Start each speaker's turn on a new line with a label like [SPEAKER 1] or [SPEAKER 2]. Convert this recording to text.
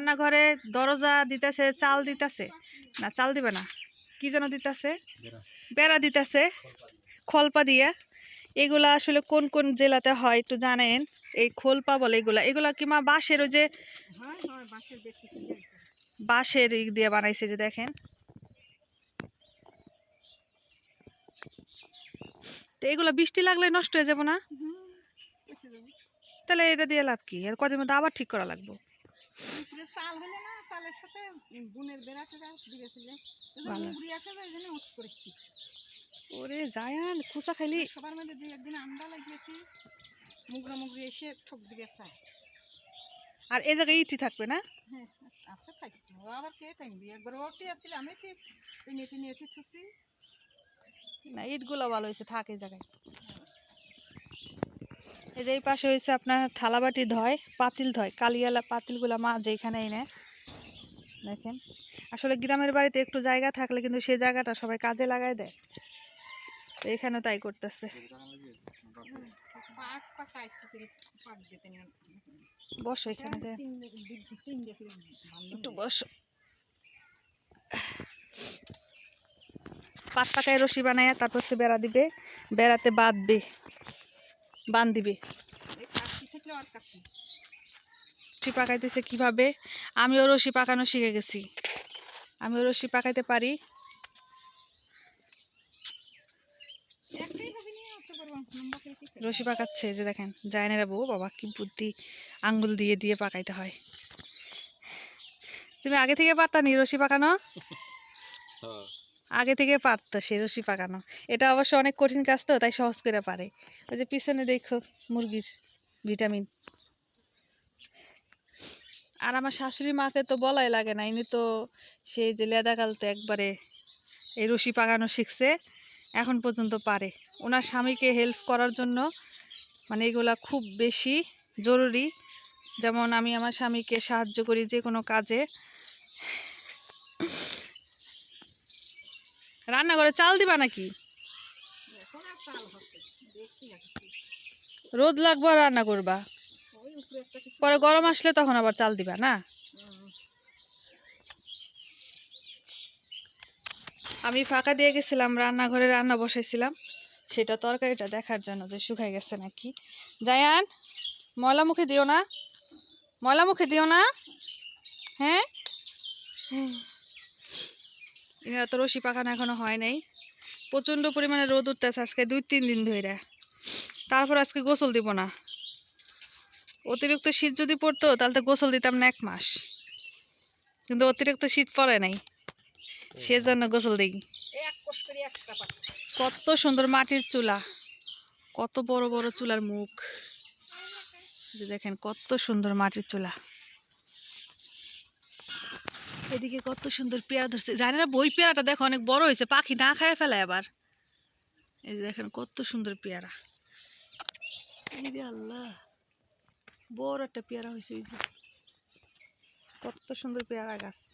[SPEAKER 1] রান্নাঘরে দরজা দিতেছে চাল দিতেছে। না চাল দিবে না। কি যেন দিতেছে? বেড়া। দিতেছে। খলপা দিয়ে। এগুলা আসলে কোন কোন জেলাতে হয় একটু জানেন? এই খোলপা বলে এগুলা। এগুলা কি মা বাঁশের ওই যে
[SPEAKER 2] হয় হয় বাঁশের বেশি কিনে
[SPEAKER 1] বাঁশের ই দিয়ে বানাইছে যে দেখেন। তো এগুলো বৃষ্টি লাগলে নষ্ট হয়ে যাব না? তাহলে এটা দিয়ে লাভ কি? আর কদিন মধ্যে আবার ঠিক করা লাগবে।
[SPEAKER 2] উপরে চাল হলে না চালের সাথে বুনের বেড়া টেরা দিয়েছিলে। মুগরি আসে এই জন্য উঠ করেছি।
[SPEAKER 1] ওরে জায়ান কুচা খাইলি?
[SPEAKER 2] সবার মধ্যে দুই একদিন আন্ডা লাগিয়েছি মুগরা মুগরি এসে ঠক দিকে চায়।
[SPEAKER 1] আর এই জায়গায় ইটি থাকবে না?
[SPEAKER 2] হ্যাঁ আছে থাকতো আবার কে টাইমবি একবার ওটি আসছিল আমি তো টেনে টেনে এটি থুছি।
[SPEAKER 1] না ইটগুলো ভালো হয়েছে থাক এই জায়গায়। এই যে এই পাশে হয়েছে আপনার থালাবাটি ধয়, পাতিল ধয়, কালিয়ালা পাতিলগুলা মা যেখানে এনে দেখেন, আসলে গ্রামের বাড়িতে একটু জায়গা থাকলে কিন্তু সেই জায়গাটা সবাই কাজে লাগাই দেয়। তো তাই করতেছে। বসো এখানে যে। একটু বসো। পাট পাকায় রশি বানায় তারপর হচ্ছে বেড়া দিবে, বেড়াতে বাঁধবে। বান দিবে। রশি পাকাইতেছে কীভাবে? আমিও রশি পাকানো শিখে গেছি। আমিও রশি পাকাইতে পারি? রশি পাকাচ্ছে যে দেখেন জায়নেরা বউ বাবা কি বুদ্ধি আঙ্গুল দিয়ে দিয়ে পাকাইতে হয়। তুমি আগে থেকে পারতা নি রশি পাকানো? আগে থেকে পারতো সে রশি পাকানো। এটা অবশ্য অনেক কঠিন কাজ তো, তাই সহজ করে পারে। ওই যে পিছনে দেখো, মুরগির ভিটামিন। আর আমার শাশুড়ি মাকে তো বলাই লাগে না, ইনি তো সেই যে লেদাকালতে একবারে এই রশি পাকানো শিখছে, এখন পর্যন্ত পারে। ওনার স্বামীকে হেল্প করার জন্য মানে এগুলা খুব বেশি জরুরি। যেমন আমি আমার স্বামীকে সাহায্য করি যে কোনো কাজে রান্নাঘরে চাল দিবা নাকি। রোদ লাগবে রান্না করবা? পরে গরম আসলে তখন আবার চাল দিবা না? আমি ফাঁকা দিয়ে গেছিলাম রান্নাঘরে রান্না বসাইছিলাম। সেটা তরকারিটা দেখার জন্য যে শুকাই গেছে নাকি। জায়ান ময়লা মুখে দিও না। ময়লা মুখে দিও না। হ্যাঁ। এনারা তো রশি পাকানো এখনও হয় নাই। প্রচণ্ড পরিমাণে রোদ উঠতেছে আজকে দুই, তিন দিন ধরে তারপর আজকে গোসল দিব না। অতিরিক্ত শীত যদি পড়তো, তাহলে তো গোসল দিতাম না এক মাস। কিন্তু অতিরিক্ত শীত পড়ে নাই। সেজন্য গোসল দিই। কত সুন্দর মাটির চুলা। কত বড় বড় চুলার মুখ। যে দেখেন কত সুন্দর মাটির চুলা। এদিকে কত সুন্দর পেয়ারা ধরছে। জানি না, বই পেয়ারাটা দেখো অনেক বড় হয়েছে, পাখি না খায় ফেলে আবার। এই যে দেখেন কত সুন্দর পেয়ারা। আল্লাহ, বড় একটা পেয়ারা হয়েছে ওই যে। কত সুন্দর পেয়ারা গাছ।